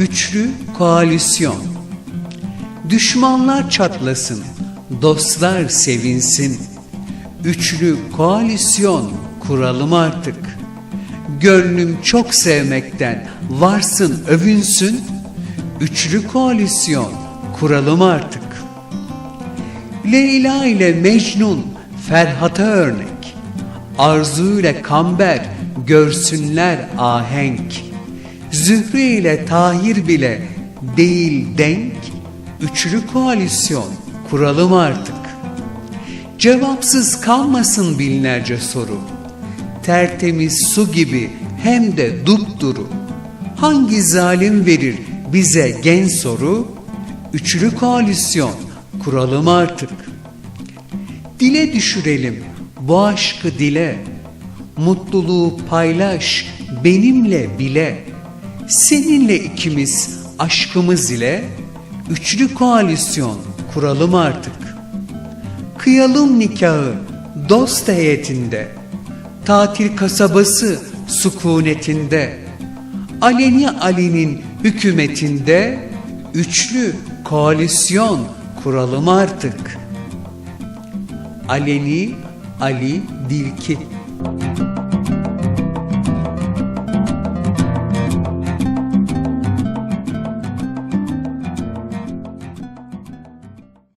Üçlü koalisyon. Düşmanlar çatlasın, dostlar sevinsin. Üçlü koalisyon kuralım artık. Gönlüm çok sevmekten varsın övünsün. Üçlü koalisyon kuralım artık. Leyla ile Mecnun Ferhat'a örnek. Arzu ile Kamber görsünler ahenk. Zühre ile Tahir bile değil denk. Üçlü koalisyon kuralım artık. Cevapsız kalmasın binlerce soru. Tertemiz su gibi hem de dupduru. Hangi zalim verir bize gen soru? Üçlü koalisyon kuralım artık. Dile düşürelim bu aşkı dile. Mutluluğu paylaş benimle bile. Seninle ikimiz aşkımız ile üçlü koalisyon kuralım artık. Kıyalım nikahı dost heyetinde. Tatil kasabası sükunetinde. Aleni Ali'nin hükümetinde üçlü koalisyon kuralım artık. Aleni Ali Dilki